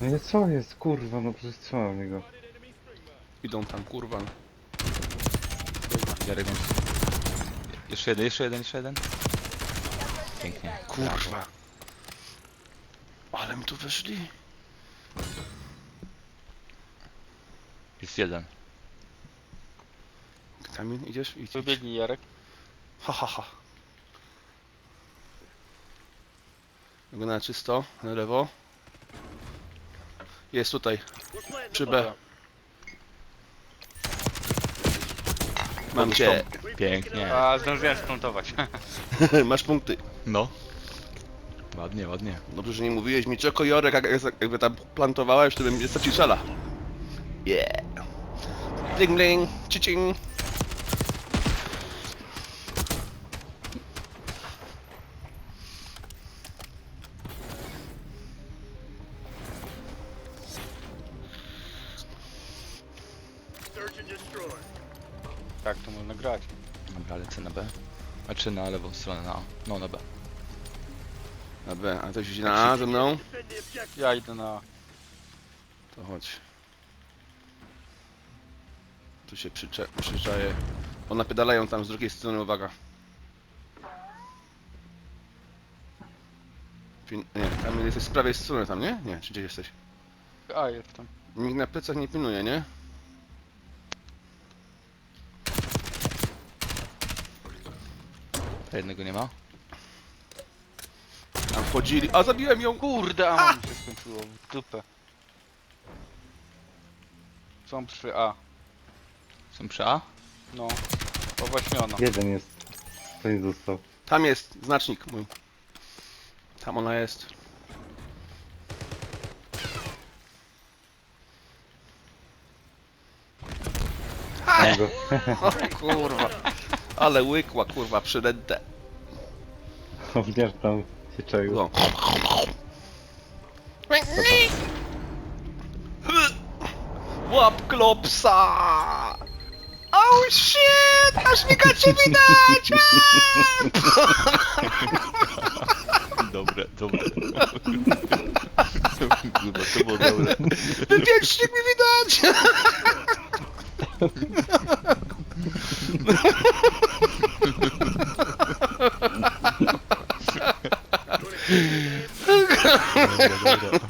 No nie, co jest, kurwa, no przecież strzelam w niego. Idą tam, kurwa. Jarek mam... Jeszcze jeden, jeszcze jeden, jeszcze jeden. Pięknie. Kurwa. Ale mi tu weszli. Jest jeden. Kamil, idziesz? Idź, idź. Wybiegnij Jarek. Ha, ha, ha. Jego na czysto, na lewo. Jest tutaj, przy B. Mam cię. Pięknie. A, zdążyłem skontować. Masz punkty. No. Ładnie, ładnie. Dobrze, że nie mówiłeś mi czeko Jorek, jak, jak- jakby tam plantowałeś, to bym nie stracił sala. Yeah. Bling bling, cicing. Tak, to można grać. Dobra, lecę na B. A czy na lewą stronę, na A. No, na B. Na B, a ktoś idzie na A ze mną? Ja idę na... To chodź. Tu się przycze- przyczaje. O, napydalają tam z drugiej strony, uwaga. Pin- nie, tam jesteś z prawej strony tam, nie? Nie, czy gdzie jesteś? A, jestem. Nikt na plecach nie pilnuje, nie? A jednego nie ma? Tam wchodzili. A, zabiłem ją! Kurde, a mi się skończyło. W dupę. Są przy A. Są przy A? No. Owaśniona. Jeden jest. To nie został. Tam jest znacznik mój. Tam ona jest. Go. O kurwa. Ale łykła kurwa przydęte. Ogniarz tam się czaił. No. Łap klopsa! Oh shit! Aż nie gacie widać! Dobre, dobre. Kurwa, to było dobre. Wypiecznik mi widać! よいしょ。